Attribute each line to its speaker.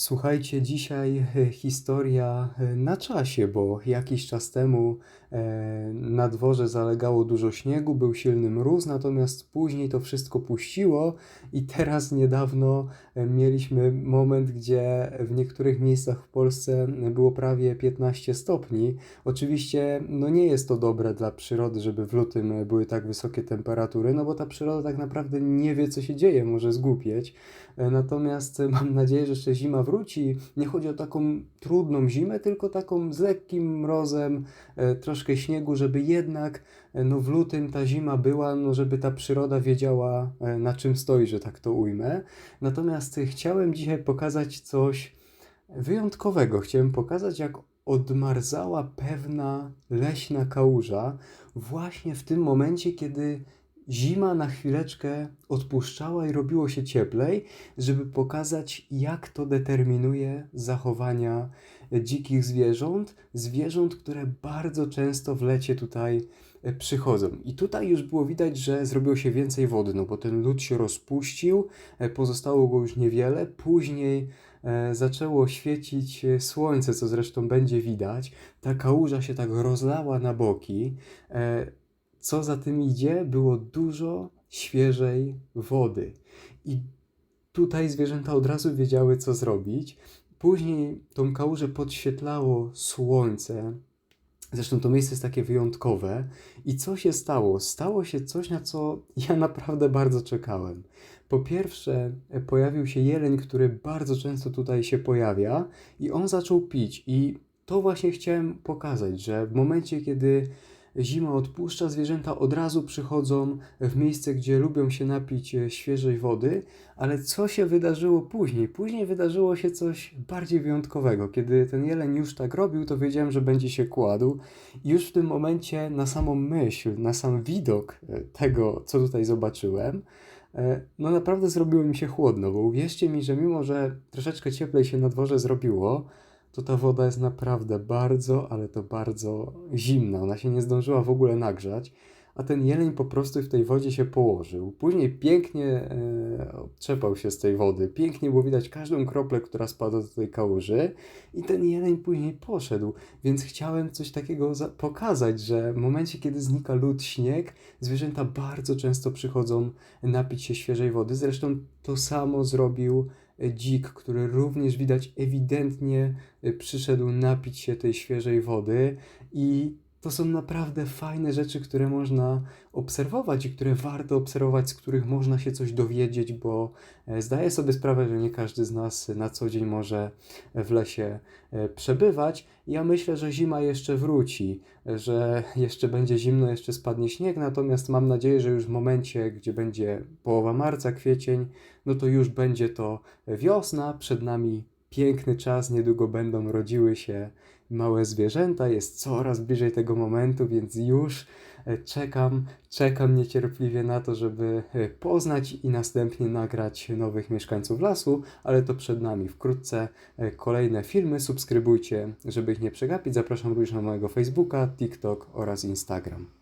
Speaker 1: Słuchajcie, dzisiaj e, historia e, na czasie, bo jakiś czas temu na dworze zalegało dużo śniegu, był silny mróz, natomiast później to wszystko puściło i teraz niedawno e, mieliśmy moment, gdzie w niektórych miejscach w Polsce było prawie 15 stopni. Oczywiście no nie jest to dobre dla przyrody, żeby w lutym e, były tak wysokie temperatury, no bo ta przyroda tak naprawdę nie wie, co się dzieje, może zgłupieć. E, Natomiast e, mam nadzieję, że jeszcze zima wróci. Nie chodzi o taką trudną zimę, tylko taką z lekkim mrozem, e, troszkę śniegu, żeby jednak e, no, w lutym ta zima była, no, żeby ta przyroda wiedziała, e, na czym stoi, że tak to ujmę. Natomiast chciałem dzisiaj pokazać coś wyjątkowego. Chciałem pokazać, jak odmarzała pewna leśna kałuża właśnie w tym momencie, kiedy zima na chwileczkę odpuszczała i robiło się cieplej, żeby pokazać, jak to determinuje zachowania dzikich zwierząt, zwierząt, które bardzo często w lecie tutaj e, przychodzą. I tutaj już było widać, że zrobiło się więcej wody, no bo ten lód się rozpuścił, e, pozostało go już niewiele. Później e, zaczęło świecić słońce, co zresztą będzie widać. Ta kałuża się tak rozlała na boki. Co za tym idzie, było dużo świeżej wody. I tutaj zwierzęta od razu wiedziały, co zrobić. Później tą kałużę podświetlało słońce. Zresztą to miejsce jest takie wyjątkowe. I co się stało? Stało się coś, na co ja naprawdę bardzo czekałem. Po pierwsze, pojawił się jeleń, który bardzo często tutaj się pojawia, i on zaczął pić. I to właśnie chciałem pokazać, że w momencie, kiedy zima odpuszcza, zwierzęta od razu przychodzą w miejsce, gdzie lubią się napić e, świeżej wody, ale co się wydarzyło później? Później wydarzyło się coś bardziej wyjątkowego. Kiedy ten jeleń już tak robił, to wiedziałem, że będzie się kładł. I już w tym momencie na samą myśl, na sam widok e, tego, co tutaj zobaczyłem, e, no naprawdę zrobiło mi się chłodno, bo uwierzcie mi, że mimo, że troszeczkę cieplej się na dworze zrobiło, to ta woda jest naprawdę bardzo, ale to bardzo zimna. Ona się nie zdążyła w ogóle nagrzać, a ten jeleń po prostu w tej wodzie się położył. Później pięknie e, się z tej wody. Pięknie było widać każdą kroplę, która spadła do tej kałuży i ten jeleń później poszedł. Więc chciałem coś takiego za- pokazać, że w momencie, kiedy znika lód, śnieg, zwierzęta bardzo często przychodzą napić się świeżej wody. Zresztą to samo zrobił dzik, który również widać ewidentnie y, przyszedł napić się tej świeżej wody i to są naprawdę fajne rzeczy, które można obserwować i które warto obserwować, z których można się coś dowiedzieć, bo e, zdaję sobie sprawę, że nie każdy z nas na co dzień może w lesie e, przebywać. Ja myślę, że zima jeszcze wróci, e, że jeszcze będzie zimno, jeszcze spadnie śnieg, natomiast mam nadzieję, że już w momencie, gdzie będzie połowa marca, kwiecień, no to już będzie to wiosna, przed nami piękny czas, niedługo będą rodziły się małe zwierzęta, jest coraz bliżej tego momentu, więc już e, czekam, czekam niecierpliwie na to, żeby e, poznać i następnie nagrać nowych mieszkańców lasu, ale to przed nami. Wkrótce e, kolejne filmy, subskrybujcie, żeby ich nie przegapić. Zapraszam również na mojego Facebooka, TikTok oraz Instagram.